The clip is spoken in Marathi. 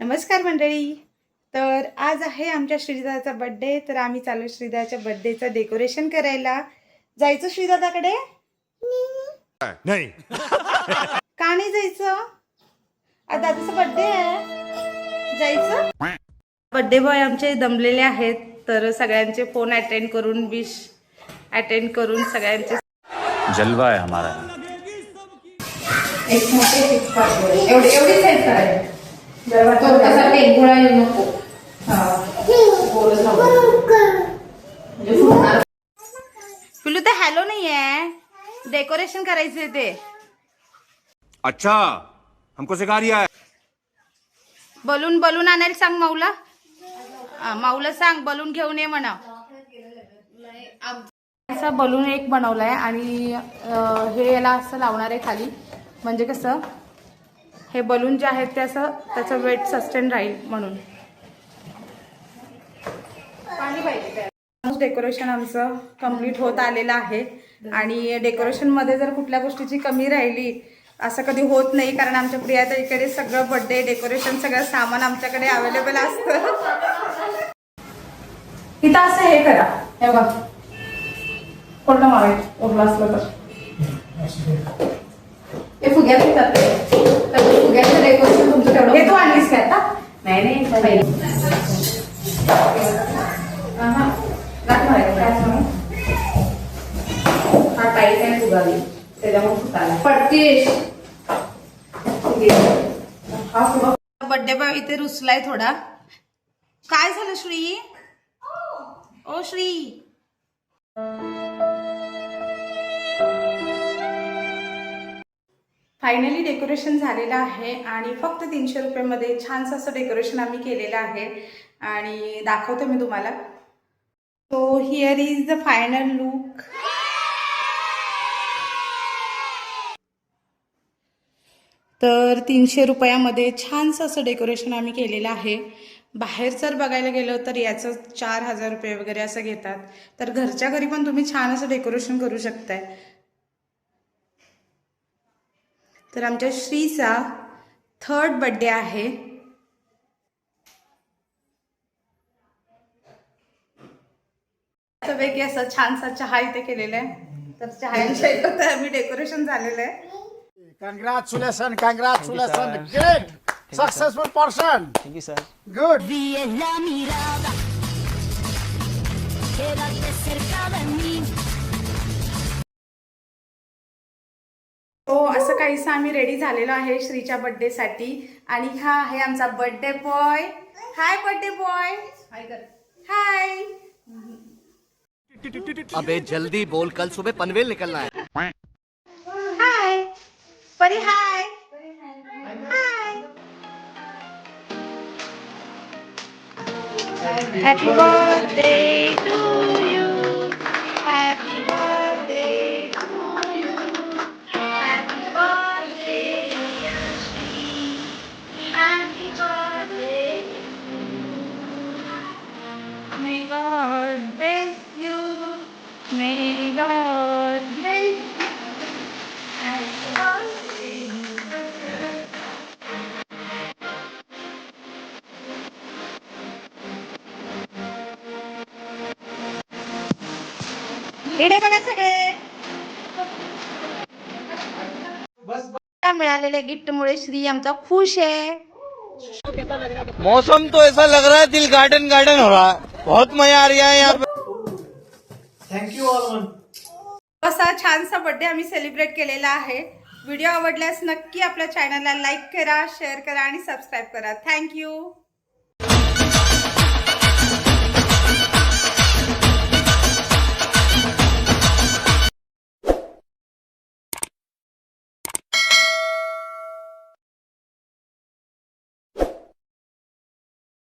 नमस्कार मंडळी. तर आज आहे आमच्या श्रीदाचा बड्डे तर आम्ही चालू श्रीदाच्या बड्डेचं डेकोरेशन करायला. जायचं श्रीदादाकडे? नहीं. का नाही जायचं? आज दादाचा बड्डे आहे. जायचं? बड्डे बॉय आमचे दमलेले आहेत. तर सगळ्यांचे फोन अटेंड करून विश अटेंड करून सगळ्यांचे जलवा है हमारा. एक मोठे एवढे एवढी तो कसा टेंगुळा येऊ नको. पिलू ते हॅलो नाही आहे डेकोरेशन करायचे ते. अच्छा हमको सिखा रिया है. बलून बलून आणायला सांग माऊला. हा, माऊला सांग बलून घेऊन ये म्हणा. असा बलून एक बनवलाय आणि अं, हे याला असं लावणार आहे खाली. म्हणजे कसं हे बलून जे आहेत ते असं त्याचं वेट सस्टेन राहील म्हणून. डेकोरेशन आमचं कंप्लीट होत आलेलं आहे. आणि डेकोरेशनमध्ये जर कुठल्या गोष्टीची कमी राहिली असं कधी होत नाही कारण आमच्या प्रियाताईकडे सगळं बर्थडे डेकोरेशन सगळं सामान आमच्याकडे अवेलेबल असतं. इथं असं हे करा. हे बघा. कोणतं मारायचं. उरलं असलं तर. ते फुग्यात येतात ते. फुग्याचं डेकोरेशन तुमचं तेवढं हे तू आणलीस काय आता? नाही नाही पहिले. हा मारायचं काय फुगावी? त्याच्यामुळे पटकेश बर्थडे बॉय इथे रुसलाय थोडा. काय झालं श्री? ओ श्री. फायनली डेकोरेशन झालेलं आहे आणि फक्त तीनशे रुपयामध्ये छानसं असं डेकोरेशन आम्ही केलेलं आहे. आणि दाखवते मी तुम्हाला. So here is the final look तर तीनशे रुपयामध्ये छानसं असं डेकोरेशन आम्ही केलेलं आहे. बाहेर जर बघायला गेलं तर याचं चार हजार रुपये वगैरे असं घेतात. तर घरच्या घरी पण तुम्ही छान असं डेकोरेशन करू शकताय. तर आमच्या श्रीचा थर्ड बड्डे आहे. वेगळी असं छानसा चहा इथे केलेले तर चहा आम्ही डेकोरेशन झालेलं आहे. Congratulation congratulation great successful person sir good मी काहीसं आम्ही रेडी झालेलो आहे श्रीच्या बर्थडेसाठी आणि हा आहे आमचा birthday boy hi birthday boy hi अबे जल्दी बोल. कल सुबह पनवेल निकलना है। Hi Pari hi hi happy birthday to God bless you. May God bless you. Happy birthday. इकडे बघा सगळे मिळालेल्या गिफ्ट मुळे श्री आमचा खुश आहे मौसम तो ऐसा लग रहा है दिल गार्डन गार्डन हो रहा है। बहुत मजा आ रहा है यहाँ पे। असा छानसा बर्थडे आम्ही सेलिब्रेट केलेला आहे. व्हिडिओ आवडल्यास नक्की आपल्या चॅनलला लाईक करा शेअर करा आणि सबस्क्राईब करा. थँक्यू